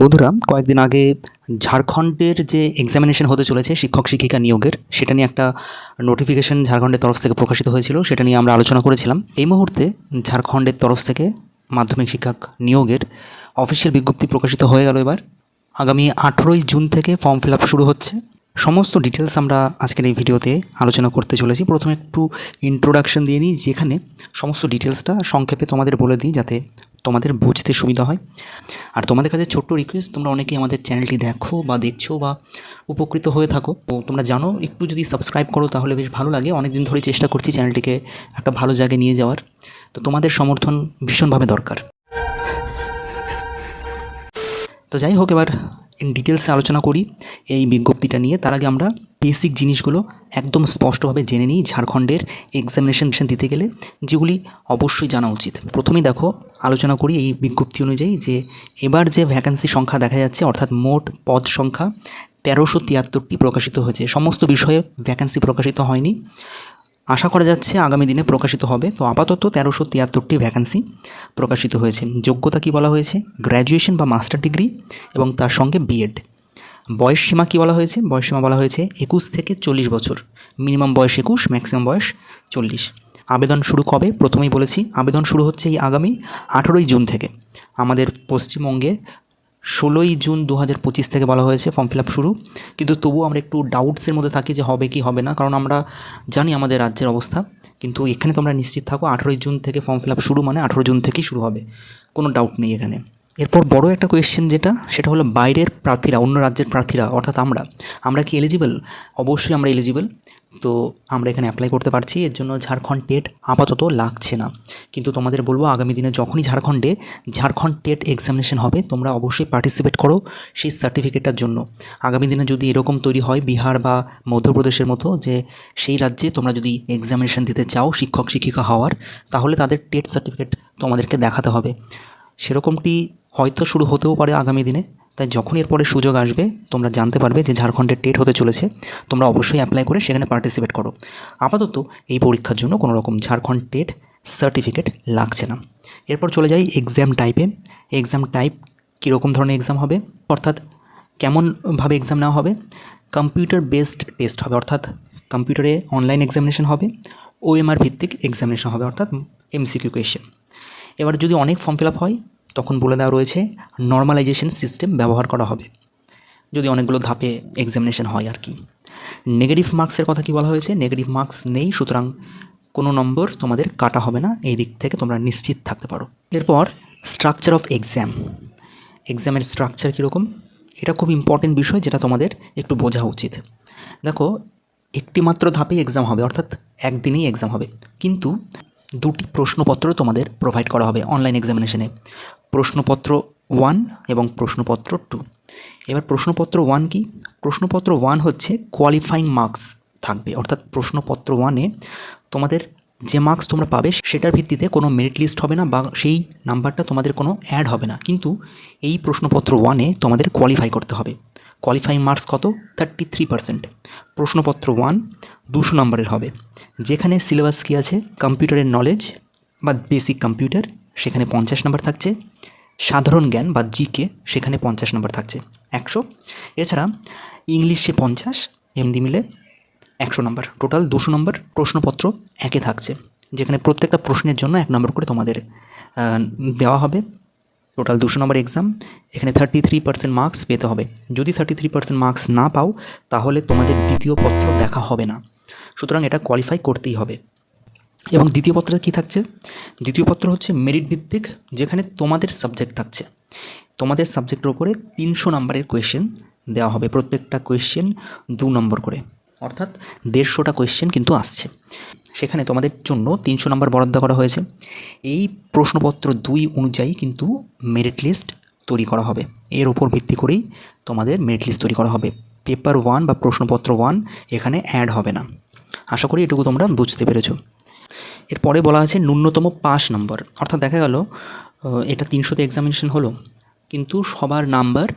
বন্ধুরা, কয়েকদিন আগে ঝাড়খণ্ডের যে এক্সামিনেশন হতে চলেছে শিক্ষক শিক্ষিকা নিয়োগের, সেটা নিয়ে একটা নোটিফিকেশন ঝাড়খণ্ডের তরফ থেকে প্রকাশিত হয়েছিল, সেটা নিয়ে আমরা আলোচনা করেছিলাম। এই মুহূর্তে ঝাড়খণ্ডের তরফ থেকে মাধ্যমিক শিক্ষক নিয়োগের অফিসিয়াল বিজ্ঞপ্তি প্রকাশিত হয়ে গেল এবার। আগামী আঠেরোই জুন থেকে ফর্ম ফিল শুরু হচ্ছে। সমস্ত ডিটেলস আমরা আজকের এই ভিডিওতে আলোচনা করতে চলেছি। প্রথমে একটু ইন্ট্রোডাকশন দিয়ে নিই, যেখানে সমস্ত ডিটেলসটা সংক্ষেপে তোমাদের বলে দিই, যাতে তোমাদের বুঝতে সুবিধা হয়। আর তোমাদের কাছে ছোট্ট রিকোয়েস্ট তোমরা অনেকেই আমাদের চ্যানেলটি দেখো বা দেখছ বা উপকৃত হয়ে থাকো। তো তোমরা জানো, একটু যদি সাবস্ক্রাইব করো তাহলে বেশ ভালো লাগে। অনেক দিন ধরে চেষ্টা করছি চ্যানেলটিকে একটা ভালো জায়গায় নিয়ে যাওয়ার। তো তোমাদের সমর্থন ভীষণভাবে দরকার। তো যাই হোক এবার ডিটেলসে আলোচনা করি এই বিজ্ঞপ্তিটা নিয়ে। তার আগে আমরা বেসিক জিনিসগুলো একদম স্পষ্টভাবে জেনে নিই ঝাড়খণ্ডের এক্সামিনেশন দিতে গেলে, যেগুলি অবশ্যই জানা উচিত। প্রথমেই দেখো, আলোচনা করি এই বিজ্ঞপ্তি অনুযায়ী যে এবার যে ভ্যাকান্সি সংখ্যা দেখা যাচ্ছে, অর্থাৎ মোট পদ সংখ্যা তেরোশো তিয়াত্তরটি প্রকাশিত হয়েছে। সমস্ত বিষয়ে ভ্যাকান্সি প্রকাশিত হয়নি। আশা করা যাচ্ছে আগামী দিনে প্রকাশিত হবে। তো আপাতত তেরোশো তিয়াত্তরটি ভ্যাকান্সি প্রকাশিত হয়েছে। যোগ্যতা কি বলা হয়েছে? গ্র্যাজুয়েশন বা মাস্টার ডিগ্রি এবং তার সঙ্গে বিএড বয়স সীমা কী বলা হয়েছে? বয়স সীমা বলা হয়েছে একুশ থেকে চল্লিশ বছর। মিনিমাম বয়স একুশ ম্যাক্সিমাম বয়স চল্লিশ। আবেদন শুরু কবে? প্রথমেই বলেছি, আবেদন শুরু হচ্ছে এই আগামী আঠেরোই জুন থেকে। আমাদের পশ্চিমবঙ্গে ষোলোই জুন দু হাজার পঁচিশ থেকে বলা হয়েছে ফর্ম ফিল আপ শুরু। কিন্তু তবুও আমরা একটু ডাউটসের মধ্যে থাকি যে হবে কি হবে না, কারণ আমরা জানি আমাদের রাজ্যের অবস্থা। কিন্তু এখানে তোমরা নিশ্চিত থাকো, আঠেরোই জুন থেকে ফর্ম ফিল আপ শুরু মানে আঠেরো জুন থেকেই শুরু হবে। কোনো ডাউট নেই এখানে। এরপর বড় একটা কোয়েশ্চেন যেটা, সেটা হলো বাইরের প্রার্থীরা, অন্য রাজ্যের প্রার্থীরা, অর্থাৎ আমরা আমরা কি এলিজিবল অবশ্যই আমরা এলিজিবল তো আমরা এখানে অ্যাপ্লাই করতে পারছি, এর জন্য ঝাড়খণ্ড টেট আপাতত লাগছে না। কিন্তু তোমাদের বলব, আগামী দিনে যখনই ঝাড়খণ্ডে ঝাড়খণ্ড টেট এক্সামিনেশন হবে, তোমরা অবশ্যই পার্টিসিপেট করো সেই সার্টিফিকেটটার জন্য। আগামী দিনে যদি এরকম তৈরি হয় বিহার বা মধ্যপ্রদেশের মতো, যে সেই রাজ্যে তোমরা যদি এক্সামিনেশন দিতে চাও শিক্ষক, শিক্ষিকা হওয়ার, তাহলে তাদের টেট সার্টিফিকেট তোমাদেরকে দেখাতে হবে। সেরকমটি হয়তো শুরু হতেও পারে আগামী দিনে। তাই যখন এরপরে সুযোগ আসবে, তোমরা জানতে পারবে যে ঝাড়খণ্ডের টেট হতে চলেছে, তোমরা অবশ্যই অ্যাপ্লাই করে সেখানে পার্টিসিপেট করো। আপাতত এই পরীক্ষার জন্য কোনো রকম ঝাড়খণ্ড টেট সার্টিফিকেট লাগছে না। এরপর চলে যাই এক্সাম টাইপে এক্সাম টাইপ কীরকম ধরনের এক্সাম হবে? অর্থাৎ কেমনভাবে এক্সাম নেওয়া হবে? কম্পিউটার বেসড টেস্ট হবে, অর্থাৎ কম্পিউটারে অনলাইন এক্সামিনেশন হবে ওএমআর ভিত্তিক এক্সামিনেশন হবে, অর্থাৎ এমসিকিউ কোয়েশ্চেন এবার যদি অনেক ফর্ম ফিল আপ হয় তখন বলে দেওয়া রয়েছে নর্মালাইজেশন সিস্টেম ব্যবহার করা হবে। যদি অনেকগুলো ধাপে এক্সামিনেশন হয় আর কি। নেগেটিভ মার্কসের কথা কি বলা হয়েছে? নেগেটিভ মার্কস নেই, সুতরাং কোনো নম্বর তোমাদের কাটা হবে না, এই দিক থেকে তোমরা নিশ্চিত থাকতে পারো। এরপর স্ট্রাকচার অফ এক্সাম এক্সামের স্ট্রাকচার কীরকম? এটা খুব ইম্পর্টেন্ট বিষয় যেটা তোমাদের একটু বোঝা উচিত। দেখো, একটি মাত্র ধাপেই এক্সাম হবে, অর্থাৎ একদিনেই এক্সাম হবে। কিন্তু দুটি প্রশ্নপত্র তোমাদের প্রোভাইড করা হবে অনলাইন এক্সামিনেশনে প্রশ্নপত্র ওয়ান এবং প্রশ্নপত্র টু। এবার প্রশ্নপত্র ওয়ান কি? প্রশ্নপত্র ওয়ান হচ্ছে কোয়ালিফাইং মার্কস থাকবে। অর্থাৎ প্রশ্নপত্র ওয়ানে তোমাদের যে মার্কস তোমরা পাবে সেটার ভিত্তিতে কোনো মেরিট লিস্ট হবে না বা সেই নাম্বারটা তোমাদের কোনো অ্যাড হবে না। কিন্তু এই প্রশ্নপত্র ওয়ানে তোমাদের কোয়ালিফাই করতে হবে। কোয়ালিফাইং মার্কস কত? থার্টি থ্রি পার্সেন্ট প্রশ্নপত্র ওয়ান দুশো নম্বরের হবে। যেখানে সিলেবাস কী আছে? কম্পিউটারের নলেজ বা বেসিক কম্পিউটার সেখানে পঞ্চাশ নম্বর থাকছে। সাধারণ জ্ঞান বা জিকে সেখানে পঞ্চাশ নম্বর থাকছে। একশো। এছাড়া ইংলিশে পঞ্চাশ, এমডি মিলে একশো নম্বর। টোটাল দুশো নম্বর প্রশ্নপত্র একে থাকছে। যেখানে প্রত্যেকটা প্রশ্নের জন্য এক নম্বর করে তোমাদের দেওয়া হবে। টোটাল দুশো নম্বর এক্সাম। এখানে থার্টি থ্রি পার্সেন্ট মার্কস পেতে হবে। যদি থার্টি থ্রি পার্সেন্ট মার্কস না পাও, তাহলে তোমাদের দ্বিতীয় পত্র দেখা হবে না। সুতরাং এটা কোয়ালিফাই করতেই হবে। এবং দ্বিতীয় পত্রে কী থাকছে? দ্বিতীয় পত্র হচ্ছে মেরিট ভিত্তিক, যেখানে তোমাদের সাবজেক্ট থাকছে। তোমাদের সাবজেক্টের উপরে তিনশো নম্বরের কোয়েশ্চেন দেওয়া হবে, প্রত্যেকটা কোয়েশ্চেন দু নম্বর করে। অর্থাৎ দেড়শোটা কোয়েশ্চেন কিন্তু আসছে। সেখানে তোমাদের জন্য তিনশো নম্বর বরাদ্দ করা হয়েছে। এই প্রশ্নপত্র দুই অনুযায়ী কিন্তু মেরিট লিস্ট তৈরি করা হবে। এর ওপর ভিত্তি করেই তোমাদের মেরিট লিস্ট তৈরি করা হবে। পেপার ওয়ান বা প্রশ্নপত্র ওয়ান এখানে অ্যাড হবে না। আশা করি এটুকু তোমরা বুঝতে পেরেছ। এরপরে বলা আছে ন্যূনতম পাস নম্বর। অর্থাৎ দেখা গেল এটা তিনশোতে এক্সামিনেশন হলো, কিন্তু সবার নাম্বার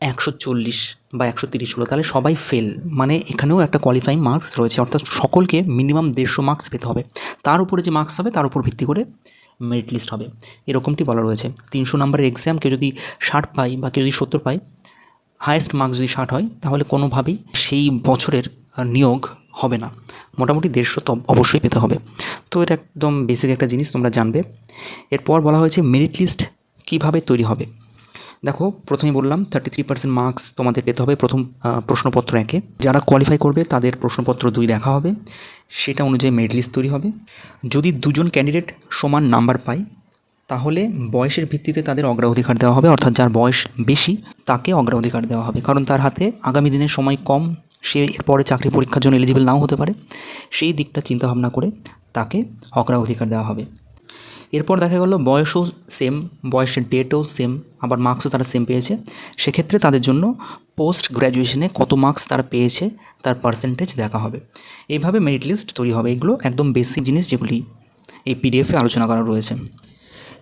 একশো চল্লিশ বা একশো তিরিশ হলো। তাহলে সবাই ফেল মানে এখানেও একটা কোয়ালিফাইং মার্কস রয়েছে। অর্থাৎ সকলকে মিনিমাম দেড়শো মার্কস পেতে হবে। তার উপরে যে মার্কস হবে, তার উপর ভিত্তি করে মেরিট লিস্ট হবে। এরকমটি বলা রয়েছে। তিনশো নম্বরের এক্সাম কেউ যদি ষাট পায় বা কেউ যদি সত্তর পায় হায়েস্ট মার্কস যদি ষাট হয়, তাহলে কোনোভাবেই সেই বছরের নিয়োগ হবে না। মোটামুটি দেড়শো তো অবশ্যই পেতে হবে। তো এটা একদম বেসিক একটা জিনিস, তোমরা জানবে। এরপর বলা হয়েছে মেরিট লিস্ট কীভাবে তৈরি হবে। দেখো প্রথমে বললাম থার্টি থ্রি পার্সেন্ট মার্কস তোমাদের পেতে হবে প্রথম প্রশ্নপত্র একে। যারা কোয়ালিফাই করবে, তাদের প্রশ্নপত্র দুই দেখা হবে। সেটা অনুযায়ী মেরিট লিস্ট তৈরি হবে। যদি দুজন ক্যান্ডিডেট সমান নাম্বার পায়, তাহলে বয়সের ভিত্তিতে তাদের অগ্রাধিকার দেওয়া হবে। অর্থাৎ যার বয়স বেশি, তাকে অগ্রাধিকার দেওয়া হবে। কারণ তার হাতে আগামী দিনের সময় কম সে এরপরে চাকরি পরীক্ষার জন্য এলিজিবল নাও হতে পারে। সেই দিকটা চিন্তাভাবনা করে তাকে অগ্রাধিকার দেওয়া হবে। এরপর দেখা গেল বয়সও সেম বয়সের ডেটও সেম আবার মার্কসও তারা সেম পেয়েছে। সেক্ষেত্রে তাদের জন্য পোস্ট গ্র্যাজুয়েশনে কত মার্কস তারা পেয়েছে, তার পার্সেন্টেজ দেখা হবে। এইভাবে মেরিট লিস্ট তৈরি হবে। এগুলো একদম বেসিক জিনিস যেগুলি এই পিডিএফে আলোচনা করা রয়েছে।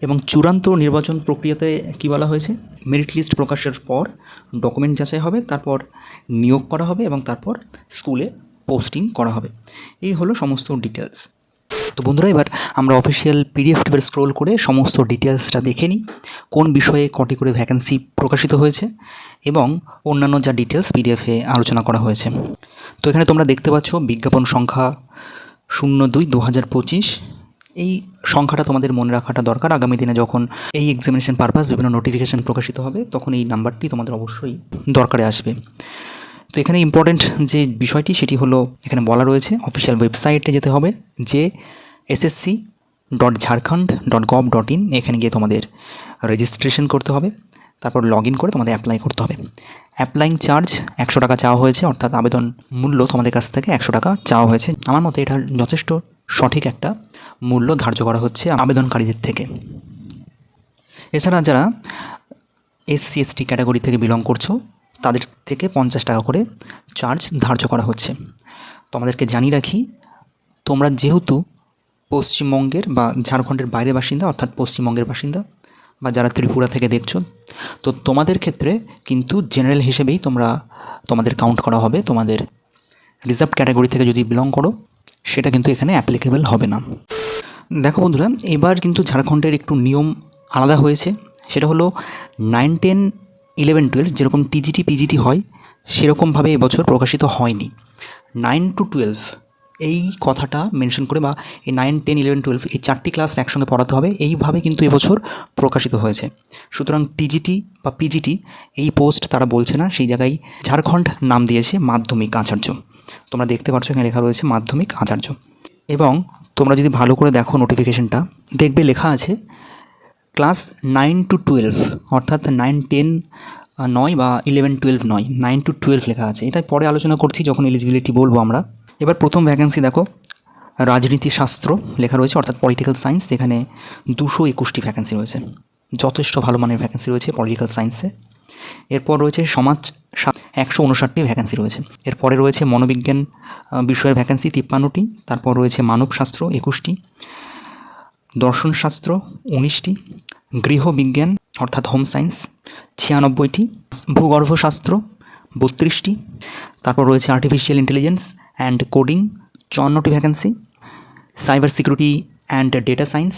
এবং চূড়ান্ত নির্বাচন প্রক্রিয়াতে কি বলা হয়েছে? মেরিট লিস্ট প্রকাশের পর ডকুমেন্ট যাচাই হবে, তারপর নিয়োগ করা হবে এবং তারপর স্কুলে পোস্টিং করা হবে। এই হলো সমস্ত ডিটেলস তো বন্ধুরা, এবার আমরা অফিসিয়াল পিডিএফ টিপের স্ক্রোল করে সমস্ত ডিটেলসটা দেখে নিই, কোন বিষয়ে কটি করে ভ্যাকেন্সি প্রকাশিত হয়েছে এবং অন্যান্য যা ডিটেলস পিডিএফে আলোচনা করা হয়েছে। তো এখানে তোমরা দেখতে পাচ্ছ, বিজ্ঞাপন সংখ্যা শূন্য দুই দু হাজার পঁচিশ। এই সংখ্যাটা তোমাদের মনে রাখাটা দরকার। আগামী দিনে যখন এই এক্সামিনেশন পারপাস বিভিন্ন নোটিফিকেশান প্রকাশিত হবে, তখন এই নাম্বারটি তোমাদের অবশ্যই দরকারে আসবে। তো এখানে ইম্পর্ট্যান্ট যে বিষয়টি, সেটি হলো এখানে বলা রয়েছে অফিসিয়াল ওয়েবসাইটে যেতে হবে, যে SSC dot Jharkhand dot gov dot in এখানে গিয়ে তোমাদের রেজিস্ট্রেশন করতে হবে, তারপর লগ ইন করে তোমাদের অ্যাপ্লাই করতে হবে। অ্যাপ্লাইং চার্জ একশো টাকা চাওয়া হয়েছে, অর্থাৎ আবেদন মূল্য তোমাদের কাছ থেকে একশো টাকা চাওয়া হয়েছে। আমার মতে এটা যথেষ্ট সঠিক একটা মূল্য ধার্য করা হচ্ছে আবেদনকারীদের থেকে। এছাড়া যারা এসসি এসটি ক্যাটাগরি থেকে বিলং করছ, তাদের থেকে পঞ্চাশ টাকা করে চার্জ ধার্য করা হচ্ছে। তোমাদেরকে জানিয়ে রাখি, তোমরা যেহেতু পশ্চিমবঙ্গের বা ঝাড়খণ্ডের বাইরের বাসিন্দা, অর্থাৎ পশ্চিমবঙ্গের বাসিন্দা, বা যারা ত্রিপুরা থেকে দেখছ, তো তোমাদের ক্ষেত্রে কিন্তু জেনারেল হিসেবেই তোমরা, তোমাদের কাউন্ট করা হবে। তোমাদের রিজার্ভ ক্যাটাগরি থেকে যদি বিলং করো সেটা কিন্তু এখানে অ্যাপ্লিকেবল হবে না। দেখো বন্ধুরা, এবার কিন্তু ঝাড়খণ্ডের একটু নিয়ম আলাদা হয়েছে। সেটা হলো নাইন টেন ইলেভেন টুয়েলভ যেরকম টিজিটি পিজিটি হয়, সেরকমভাবে এবছর প্রকাশিত হয়নি। নাইন টু টুয়েলভ এই কথাটা মেনশন করে বা এই নাইন টেন ইলেভেন টুয়েলভ এই চারটি ক্লাস একসঙ্গে পড়াতে হবে, এইভাবে কিন্তু এবছর প্রকাশিত হয়েছে। সুতরাং টিজিটি বা পিজিটি এই পোস্ট তারা বলছে না, সেই জায়গায় ঝাড়খণ্ড নাম দিয়েছে মাধ্যমিক আচার্য। তোমরা দেখতে পাচ্ছ এখানে লেখা রয়েছে মাধ্যমিক আচার্য। এবং তোমরা যদি ভালো করে দেখো নোটিফিকেশনটা দেখবে লেখা আছে ক্লাস নাইন টু টুয়েলভ অর্থাৎ নাইন টেন নয় বা ইলেভেন টুয়েলভ নয় নাইন টু টুয়েলভ লেখা আছে। এটা পরে আলোচনা করছি, যখন এলিজিবিলিটি বলব আমরা। এবার প্রথম ভ্যাকেন্সি দেখো, রাজনীতিশাস্ত্র লেখা রয়েছে, অর্থাৎ পলিটিক্যাল সায়েন্স এখানে দুশো একুশটি ভ্যাকেন্সি রয়েছে। যথেষ্ট ভালো মানের ভ্যাকেন্সি রয়েছে পলিটিক্যাল সায়েন্সে এরপর রয়েছে সমাজ একশো উনষাটটি ভ্যাকেন্সি রয়েছে। এরপরে রয়েছে মনোবিজ্ঞান বিষয়ের ভ্যাকেন্সি তিপ্পান্নটি, তারপর রয়েছে মানবশাস্ত্র একুশটি, দর্শনশাস্ত্র উনিশটি, গৃহবিজ্ঞান অর্থাৎ হোম সায়েন্স ছিয়ানব্বইটি, ভূগর্ভশাস্ত্র বত্রিশটি, তারপর রয়েছে artificial intelligence and coding চুয়ান্নটি vacancy cyber security and data science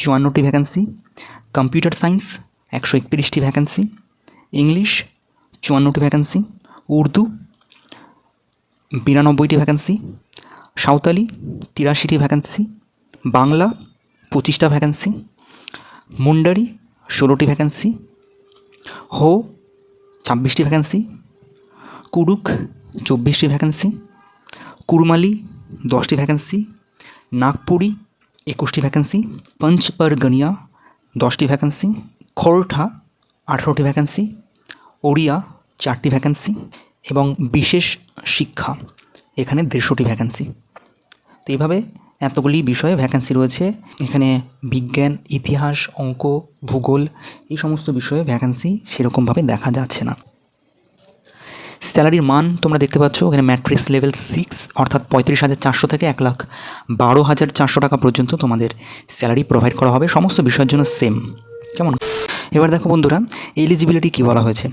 চুয়ান্নটি vacancy computer science একশো একত্রিশটি ভ্যাকেন্সি ইংলিশ, চুয়ান্নটি ভ্যাকেন্সি উর্দু, বিরানব্বইটি ভ্যাকেন্সি সাঁওতালি, তিরাশিটি ভ্যাকেন্সি বাংলা, পঁচিশটা ভ্যাকেন্সি মুন্ডারি, ষোলোটি ভ্যাকেন্সি হো, ছাব্বিশটি ভ্যাকেন্সি কুডুক, চব্বিশটি ভ্যাকেন্সি কুরমালি, দশটি ভ্যাকেন্সি নাগপুরি, একুশটি ভ্যাকেন্সি পঞ্চপরগনিয়া দশটি ভ্যাকেন্সি খোরঠা আঠেরোটি ভ্যাকেন্সি ওড়িয়া চারটি ভ্যাকেন্সি এবং বিশেষ শিক্ষা এখানে দেড়শোটি ভ্যাকেন্সি তো এইভাবে এতগুলি বিষয়ে ভ্যাকেন্সি রয়েছে। এখানে বিজ্ঞান, ইতিহাস, অঙ্ক, ভূগোল এই সমস্ত বিষয়ে ভ্যাকেন্সি সেরকমভাবে দেখা যাচ্ছে না। স্যালারির মান তোমরা দেখতে পাচ্ছ, এখানে ম্যাট্রিক্স লেভেল সিক্স অর্থাৎ পঁয়ত্রিশ হাজার চারশো থেকে এক লাখ বারো হাজার চারশো টাকা পর্যন্ত তোমাদের স্যালারি প্রোভাইড করা হবে। সমস্ত বিষয়ের জন্য সেম কেমন? এবার দেখো বন্ধুরা এলিজিবিলিটি কী বলা হয়েছে?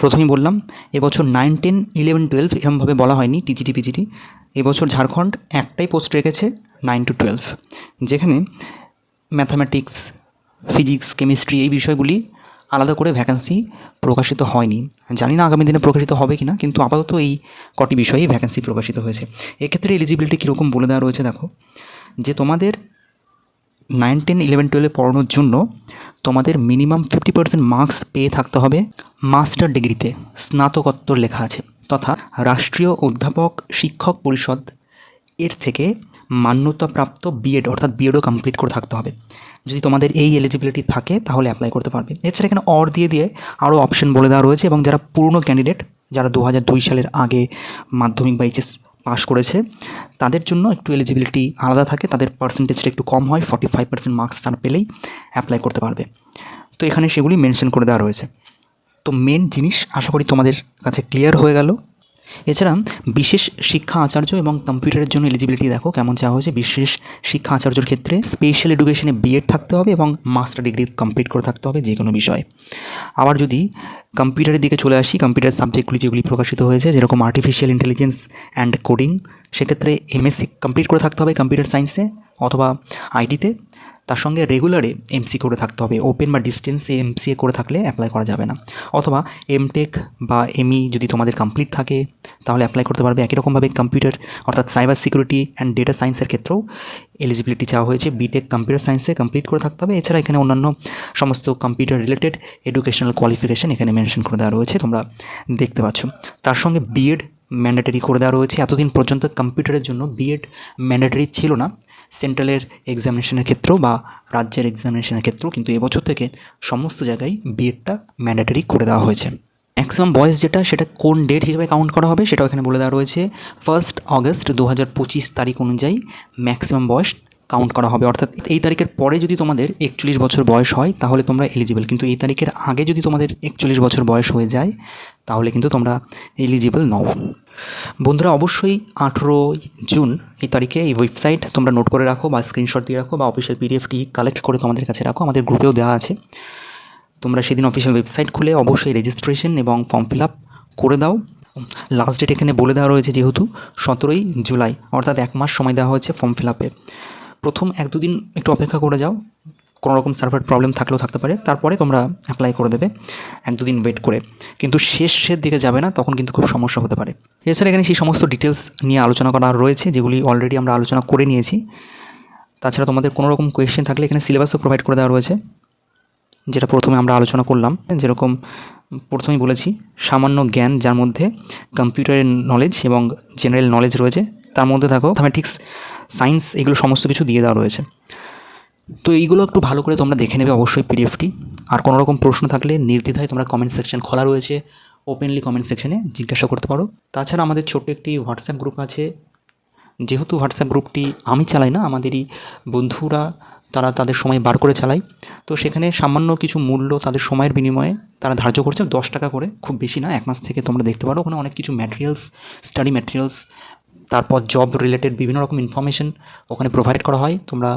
প্রথমেই বললাম, এবছর নাইন টেন ইলেভেন টুয়েলভ এরমভাবে বলা হয়নি, টিজিটি, পিজিটি। এবছর ঝাড়খণ্ড একটাই পোস্ট রেখেছে নাইন টু টুয়েলভ যেখানে ম্যাথামেটিক্স ফিজিক্স কেমিস্ট্রি এই বিষয়গুলি আলাদা করে ভ্যাকেন্সি প্রকাশিত হয়নি। জানি না আগামী দিনে প্রকাশিত হবে কি না কিন্তু আপাতত এই কটি বিষয়েই ভ্যাকেন্সি প্রকাশিত হয়েছে। এক্ষেত্রে এলিজিবিলিটি কীরকম বলে দেওয়া রয়েছে দেখো, যে তোমাদের নাইন টেন ইলেভেন টুয়েলভে পড়ানোর জন্য তোমাদের মিনিমাম ফিফটি পার্সেন্ট মার্কস পেয়ে থাকতে হবে। মাস্টার ডিগ্রিতে স্নাতকোত্তর লেখা আছে, তথা রাষ্ট্রীয় অধ্যাপক শিক্ষক পরিষদ। এর থেকে মান্যতাপ্রাপ্ত বিএড অর্থাৎ বিএডও কমপ্লিট করে থাকতে হবে। যদি তোমাদের এই এলিজিবিলিটি থাকে, তাহলে অ্যাপ্লাই করতে পারবে। এছাড়া এখানে অর দিয়ে দিয়ে আরও অপশন বলে দেওয়া রয়েছে, এবং যারা পুরনো ক্যান্ডিডেট যারা দু হাজার দুই সালের আগে মাধ্যমিক বা এইচএস পাস করেছে, তাদের জন্য একটু এলিজিবিলিটি আলাদা থাকে, তাদের পার্সেন্টেজটা একটু কম হয় ফর্টি ফাইভ পার্সেন্ট মার্কস তারা পেলেই অ্যাপ্লাই করতে পারবে। তো এখানে সেগুলি মেনশন করে দেওয়া রয়েছে। তো মেন জিনিস আশা করি তোমাদের কাছে ক্লিয়ার হয়ে গেল। এছাড়া বিশেষ শিক্ষা আচার্য এবং কম্পিউটারের জন্য এলিজিবিলিটি দেখো কেমন চাওয়া হয়েছে। বিশেষ শিক্ষা আচার্যর ক্ষেত্রে স্পেশাল এডুকেশনে বিএড থাকতে হবে এবং মাস্টার ডিগ্রি কমপ্লিট করে থাকতে হবে যে কোনো বিষয়ে। আবার যদি কম্পিউটারের দিকে চলে আসি, কম্পিউটার সাবজেক্টগুলি যেগুলি প্রকাশিত হয়েছে, যেরকম আর্টিফিশিয়াল ইন্টেলিজেন্স অ্যান্ড কোডিং সেক্ষেত্রে এমএসসি কমপ্লিট করে থাকতে হবে কম্পিউটার সায়েন্সে অথবা আইটিতে তার সঙ্গে রেগুলারে এমসি করে থাকতে হবে। ওপেন বা ডিস্টেন্সে এমসিএ করে থাকলে অ্যাপ্লাই করা যাবে না। অথবা এমটেক বা এমই যদি তোমাদের কমপ্লিট থাকে, তাহলে অ্যাপ্লাই করতে পারবে একই রকমভাবে কম্পিউটার অর্থাৎ সাইবার সিকিউরিটি অ্যান্ড ডেটা সায়েন্সের ক্ষেত্রেও এলিজিবিলিটি চাওয়া হয়েছে। বিটেক কম্পিউটার সায়েন্সে কমপ্লিট করে থাকতে হবে। এছাড়া এখানে অন্যান্য সমস্ত কম্পিউটার রিলেটেড এডুকেশনাল কোয়ালিফিকেশান এখানে মেনশন করে দেওয়া রয়েছে, তোমরা দেখতে পাচ্ছ। তার সঙ্গে বিএড ম্যান্ডেটরি করে দেওয়া রয়েছে। এতদিন পর্যন্ত কম্পিউটারের জন্য বিএড ম্যান্ডেটরি ছিল না। সেন্ট্রালের এক্সামিনেশনের ক্ষেত্রেও বা রাজ্যের এক্সামিনেশনের ক্ষেত্রেও কিন্তু এবছর থেকে সমস্ত জায়গায় বিএডটা ম্যান্ডেটরি করে দেওয়া হয়েছে। ম্যাক্সিমাম বয়স যেটা, সেটা কোন ডেট হিসেবে কাউন্ট করা হবে সেটাও এখানে বলে দেওয়া রয়েছে। ফার্স্ট অগস্ট দু হাজার পঁচিশ তারিখ অনুযায়ী ম্যাক্সিমাম বয়স কাউন্ট করা হবে। অর্থাৎ এই তারিখের পরে যদি তোমাদের একচল্লিশ বছর বয়স হয়, তাহলে তোমরা এলিজিবল কিন্তু এই তারিখের আগে যদি তোমাদের একচল্লিশ বছর বয়স হয়ে যায়, তাহলে কিন্তু তোমরা এলিজিবল নও। বন্ধুরা, অবশ্যই আঠেরো জুন এই তারিখে এই ওয়েবসাইট তোমরা নোট করে রাখো বা স্ক্রিনশট দিয়ে রাখো বা অফিসিয়াল পিডিএফটি কালেক্ট করে তোমাদের কাছে রাখো। আমাদের গ্রুপেও দেওয়া আছে। তোমরা সেদিন অফিসিয়াল ওয়েবসাইট খুলে অবশ্যই রেজিস্ট্রেশন এবং ফর্ম ফিল আপ করে দাও। লাস্ট ডেট এখানে বলে দেওয়া রয়েছে যেহেতু সতেরোই জুলাই, অর্থাৎ এক মাস সময় দেওয়া হয়েছে ফর্ম ফিল আপে প্রথম এক দুদিন একটু অপেক্ষা করে যাও। কোনো রকম সার্ভার প্রবলেম থাকলেও থাকতে পারে। তারপরে তোমরা অ্যাপ্লাই করে দেবে এক দুদিন ওয়েট করে। কিন্তু শেষের দিকে যাবে না, তখন কিন্তু খুব সমস্যা হতে পারে। এছাড়া এখানে সেই সমস্ত ডিটেলস নিয়ে আলোচনা করা রয়েছে, যেগুলি অলরেডি আমরা আলোচনা করে নিয়েছি। তাছাড়া তোমাদের কোনো রকম কোয়েশ্চেন থাকলে এখানে সিলেবাসও প্রোভাইড করে দেওয়া রয়েছে, যেটা প্রথমে আমরা আলোচনা করলাম। যেরকম প্রথমেই বলেছি, সামান্য জ্ঞান যার মধ্যে কম্পিউটারের নলেজ এবং জেনারেল নলেজ রয়েছে, তার মধ্যে থাকো। ম্যাথামেটিক্স সায়েন্স, এগুলো সমস্ত কিছু দিয়ে দেওয়া রয়েছে। তো এইগুলো একটু ভালো করে তোমরা দেখে নেবে অবশ্যই পিডিএফটি। আর কোনো রকম প্রশ্ন থাকলে নির্দ্বিধায় তোমরা কমেন্ট সেকশন খোলা রয়েছে ওপেনলি কমেন্ট সেকশনে জিজ্ঞাসা করতে পারো। তাছাড়া আমাদের ছোট্ট একটি হোয়াটসঅ্যাপ গ্রুপ আছে। যেহেতু হোয়াটসঅ্যাপ গ্রুপটি আমি চালাই না, আমাদেরই বন্ধুরা, তারা তাদের সময় বার করে চালায়। তো সেখানে সামান্য কিছু মূল্য তাদের সময়ের বিনিময়ে তারা ধার্য করছে, দশ টাকা করে। খুব বেশি না, এক মাস থেকে তোমরা দেখতে পারো। ওখানে অনেক কিছু ম্যাটেরিয়ালস স্টাডি ম্যাটেরিয়ালস তারপর জব রিলেটেড বিভিন্ন রকম ইনফরমেশন ওখানে প্রোভাইড করা হয়। তোমরা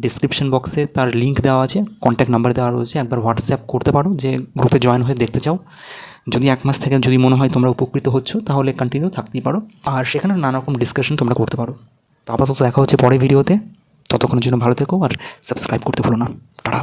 ডিসক্রিপশন বক্সে তার লিঙ্ক দেওয়া আছে কন্ট্যাক্ট নাম্বার দেওয়া রয়েছে, একবার হোয়াটসঅ্যাপ করতে পারো যে গ্রুপে জয়েন হয়ে দেখতে চাও। যদি এক মাস থেকে যদি মনে হয় তোমরা উপকৃত হচ্ছ, তাহলে কন্টিনিউ থাকতেই পারো। আর সেখানে নানা রকম ডিসকাশন তোমরা করতে পারো। তো আপাতত দেখা হচ্ছে পরের ভিডিওতে ততক্ষণের জন্য ভালো থেকো আর সাবস্ক্রাইব করতে ভুলো না। টাটা।